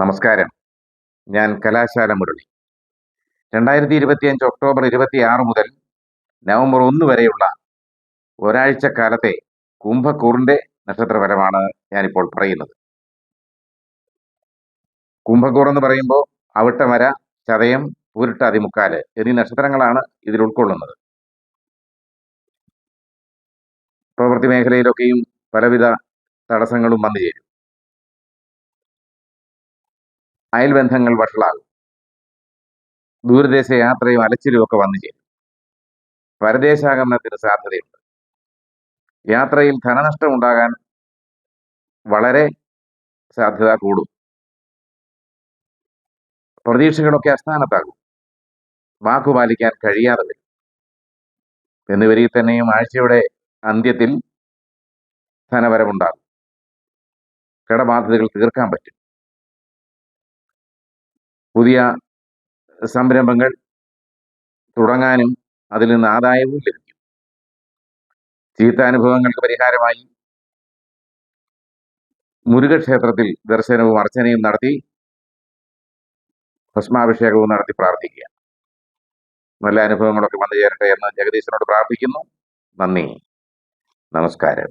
നമസ്കാരം. ഞാൻ കലാശാല മുരളി. രണ്ടായിരത്തി ഇരുപത്തിയഞ്ച് ഒക്ടോബർ ഇരുപത്തിയാറ് മുതൽ നവംബർ ഒന്ന് വരെയുള്ള ഒരാഴ്ചക്കാലത്തെ കുംഭക്കൂറിന്റെ നക്ഷത്രപരമാണ് ഞാനിപ്പോൾ പറയുന്നത്. കുംഭക്കൂർ എന്ന് പറയുമ്പോൾ അവിട്ടമര ചതയം പൂരിട്ട അതിമുക്കാൽ എന്നീ നക്ഷത്രങ്ങളാണ് ഇതിൽ ഉൾക്കൊള്ളുന്നത്. പ്രവൃത്തി മേഖലയിലൊക്കെയും പലവിധ തടസ്സങ്ങളും വന്നു ചേരും അയൽബന്ധങ്ങൾ വഷളാകും ദൂരദേശ യാത്രയും അലച്ചിലും ഒക്കെ വന്നു ചേരും. പരദേശാഗമനത്തിന് സാധ്യതയുണ്ട്. യാത്രയിൽ ധനനഷ്ടം ഉണ്ടാകാൻ വളരെ സാധ്യത കൂടും. പ്രതീക്ഷകളൊക്കെ അസ്ഥാനത്താകും. വാക്കുപാലിക്കാൻ കഴിയാതെ വരും. എന്നിവരിൽ തന്നെയും ആഴ്ചയുടെ അന്ത്യത്തിൽ ധനവരവുണ്ടാകും. കടബാധ്യതകൾ തീർക്കാൻ പറ്റും. പുതിയ സംരംഭങ്ങൾ തുടങ്ങാനും അതിൽ നിന്ന് ആദായവും ലഭിക്കും. ചീത്ത അനുഭവങ്ങൾക്ക് പരിഹാരമായി മുരുകക്ഷേത്രത്തിൽ ദർശനവും അർച്ചനയും നടത്തി ഭസ്മാഭിഷേകവും നടത്തി പ്രാർത്ഥിക്കുക. നല്ല അനുഭവങ്ങളൊക്കെ വന്നു ചേരട്ടെ എന്ന് ജഗദീശനോട് പ്രാർത്ഥിക്കുന്നു. നന്ദി. നമസ്കാരം.